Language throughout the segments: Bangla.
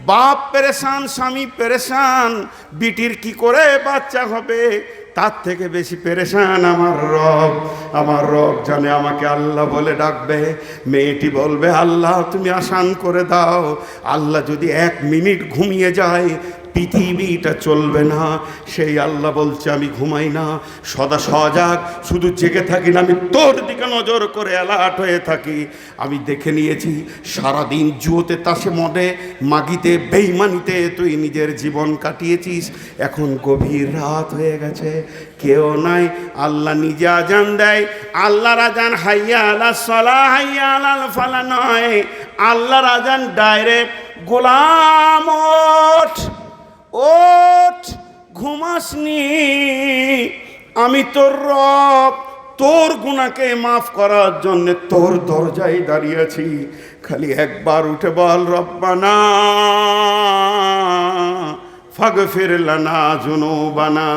বাপ পেরেশান, স্বামী পেরেশান, বিটির কি করে বাচ্চা হবে? তার থেকে বেশি পেরেশান আমার রব। আমার রব জানে আমাকে আল্লাহ বলে ডাকবে। মেয়েটি বলবে, আল্লাহ, তুমি আসান করে দাও। আল্লাহ যদি এক মিনিট ঘুমিয়ে যায় পৃথিবীটা চলবে না। সেই আল্লাহ বলছে, আমি ঘুমাই না। সদা সজাগ। শুধু জেগে থাকি না। আমি তোর দিকে নজর করে অ্যালার্ট হয়ে থাকি। আমি দেখে নিয়েছি, সারাদিন জুয়োতে তাসে মদে, মাগিতে, বেইমানিতে তুই নিজের জীবন কাটিয়েছিস। এখন গভীর রাত হয়ে গেছে। কেউ নাই। আল্লাহ নিজে আজান দেয়। আল্লাহর আজান হাইয়া আলা সলা, হাইয়া আলাল ফালা নয়। আল্লাহর আজান ডাইরেক্ট গোলাম ওঠ, ঘুমাসনি। আমি তোর রব, তোর গুণাকে মাফ করার জন্য তোর দরজায় দাঁড়িয়েছি খালি একবার উঠে বল, রব্বানা। ফাগ ফিরলানা জুনুবানা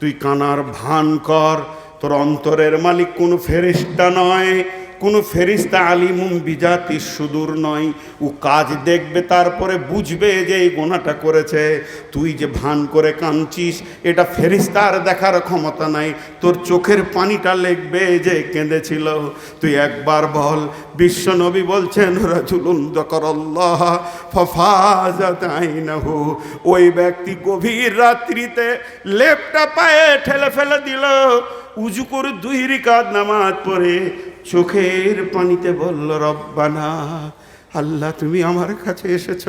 তুই কানার ভান কর, তোর অন্তরের মালিক কোনো ফেরিস্তা নয়। কোনো ফেরিস্তা আলিমুম বিজাতি সুদূর নয়। ও কাজ দেখবে, তারপরে বুঝবে যে এই গোনাটা করেছে। তুই যে ভান করে কাঁদছিস, এটা ফেরিস্তার দেখার ক্ষমতা নাই। তোর চোখের পানিটা লেখবে যে কেঁদেছিল। তুই একবার বল বিশ্ব নবী বলছেন, রাজুলুন ওই ব্যক্তি গভীর রাত্রিতে লেপটা পায়ে ঠেলে ফেলে দিল। উজু করে দুই রিকাত নামাজ পরে চোখের পানিতে বলল, রব্বানা আল্লাহ, তুমি আমার কাছে এসেছ।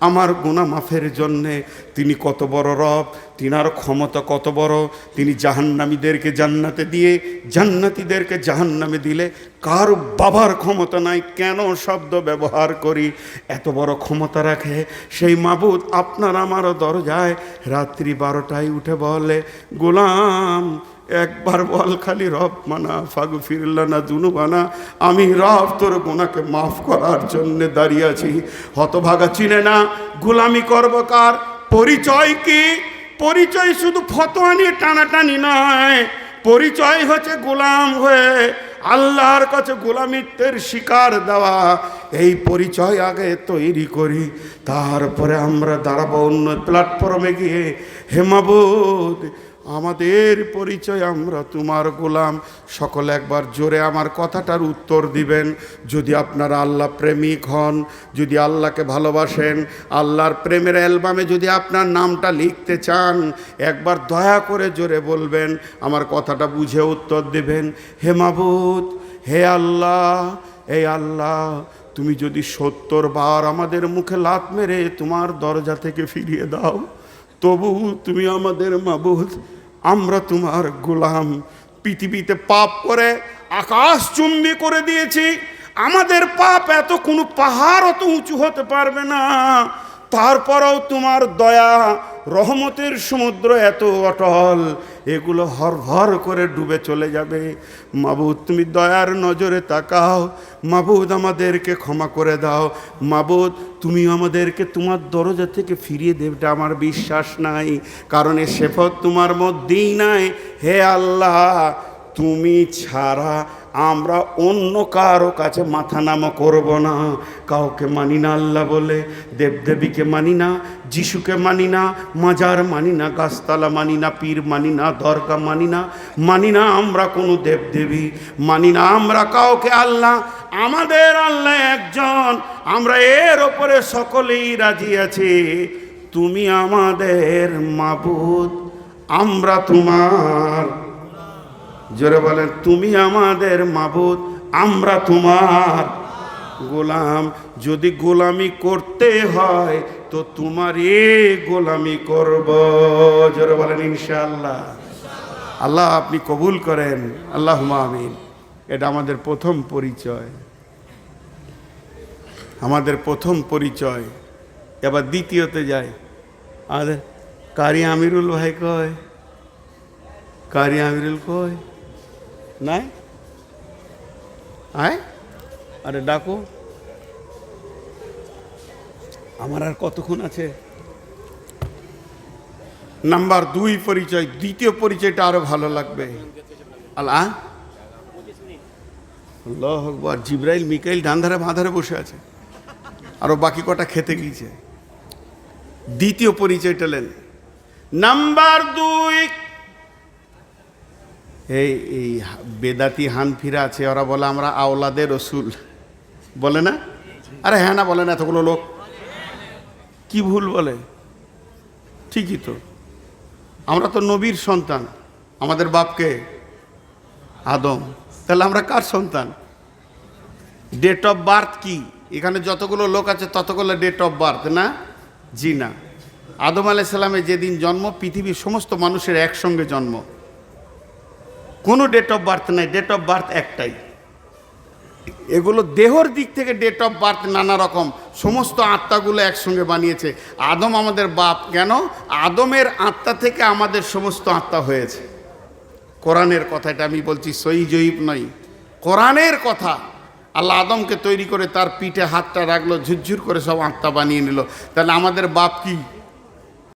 আমার গুণা মাফের জন্যে তিনি কত বড় রব, তিনার ক্ষমতা কত বড়। তিনি জাহান্নামীদেরকে জান্নাতে দিয়ে, জান্নাতীদেরকে জাহান্নামে দিলে কার বাবার ক্ষমতা নাই? কেন শব্দ ব্যবহার করি? এত বড় ক্ষমতা রাখে সেই মাবুদ আপনার আমারও দরজায় রাত্রি বারোটায় উঠে বলে, গোলাম একবার বল খালি রব মানা ফাগু ফিরলানা দুনুবানা। আমি রব তোর গোনাকে মাফ করার জন্য দাঁড়িয়ে আছি। হতভাগা চিনে না, গোলামি করব কার? পরিচয় কি? পরিচয় শুধু ফতোয়া নিয়ে টানাটানি নয়। পরিচয় হচ্ছে গোলাম হয়ে আল্লাহর কাছে গোলামিত্বের শিকার দেওয়া। এই পরিচয় আগে তৈরি করি, তারপরে আমরা দাঁড়াবো অন্য প্ল্যাটফর্মে গিয়ে। হেমাবুদ আমাদের পরিচয় আমরা তোমার গোলাম। সকলে একবার জোরে আমার কথাটার উত্তর দিবেন। যদি আপনারা আল্লাহ প্রেমিক হন, যদি আল্লাহকে ভালোবাসেন, আল্লাহর প্রেমের অ্যালবামে যদি আপনার নামটা লিখতে চান, একবার দয়া করে জোরে বলবেন, আমার কথাটা বুঝে উত্তর দেবেন। হে মাবুদ, হে আল্লাহ হে আল্লাহ, তুমি যদি সত্তর বার আমাদের মুখে লাত মেরে তোমার দরজা থেকে ফিরিয়ে দাও। তবু তুমি আমাদের মাবুদ, আমরা তোমার গোলাম। পৃথিবীতে পাপ করে, আকাশ চুম্বি করে দিয়েছি, আমাদের পাপ এত কোনো পাহাড় অত উঁচু হতে পারবে না। তারপরেও তোমার দয়া, রহমতের সমুদ্র এত অটল, এগুলো হর ভর করে ডুবে চলে যাবে। মাবুদ, তুমি দয়ার নজরে তাকাও। মাবুদ, আমাদেরকে ক্ষমা করে দাও। মাবুদ, তুমি আমাদেরকে তোমার দরজা থেকে ফিরিয়ে দেবটা আমার বিশ্বাস নাই, কারণ এ শেফত তোমার মধ্যেই নাই। হে আল্লাহ, তুমি ছাড়া আমরা অন্য কারও কাছে মাথা নামা করব না। কাউকে মানি না আল্লাহ বলে, দেবদেবীকে মানি না, যিশুকে মানি না, মাজার মানি না, গাছতলা মানি না, পীর মানি না, দরগা মানি না। মানি না আমরা কোনো দেবদেবী, মানি না আমরা কাউকে আল্লাহ। আমাদের আল্লাহ একজন, আমরা এর ওপরে সকলেই রাজি আছি। তুমি আমাদের মাবুদ, আমরা তোমার জোরে বলেন, তুমি আমাদের মাবুদ, আমরা তোমার গোলাম। যদি গোলামি করতে হয়, তো তোমারই গোলামি করব। জোরে বলেন, ইনশাআল্লাহ। আল্লাহ আপনি কবুল করেন। আল্লাহ আমিন। এটা আমাদের প্রথম পরিচয়। আমাদের প্রথম পরিচয়। এবার দ্বিতীয়তে যাই। আমাদের কারি আমিরুল ভাই কয়? কারি আমিরুল কয়? নাই? আয়। আরে ডাকো। আমার আর কতক্ষণ আছে? নাম্বার দুই পরিচয় দ্বিতীয় পরিচয়টা আরও ভালো লাগবে। আল্লাহ আল্লাহ আকবর জিব্রাইল মিকাইল ডান ধারে বাঁ ধারে বসে আছে। আরও বাকি কটা খেতে গিয়েছে। দ্বিতীয় পরিচয়টা নেন। নাম্বার দুই এই এই বেদাতি হানফিরা আছে, ওরা বলে আমরা আওলাদের রসুল। বলে না? আরে হ্যাঁ না, বলে না, এতগুলো লোক। কি ভুল বলে? ঠিকই তো। আমরা তো নবীর সন্তান। আমাদের বাপকে? আদম। তাহলে আমরা কার সন্তান? ডেট অফ বার্থ কি? এখানে যতগুলো লোক আছে, ততগুলো ডেট অফ বার্থ না? জি না। আদম আলাইসাল্লামের যেদিন জন্ম, পৃথিবীর সমস্ত মানুষের একসঙ্গে জন্ম। কোনো ডেট অফ বার্থ নাই ডেট অফ বার্থ একটাই। এগুলো দেহর দিক থেকে ডেট অফ বার্থ নানা রকম, সমস্ত আত্মাগুলো একসঙ্গে বানিয়েছে। আদম আমাদের বাপ, কেন? আদমের আত্মা থেকে আমাদের সমস্ত আত্মা হয়েছে। কোরআনের কথা, এটা আমি বলছি সই জয়ীব নয়। কোরআনের কথা, আল্লাহ আদমকে তৈরি করে তার পিঠে হাতটা রাখল, ঝুরঝুর করে সব আত্মা বানিয়ে নিল। তাহলে আমাদের বাপ কি?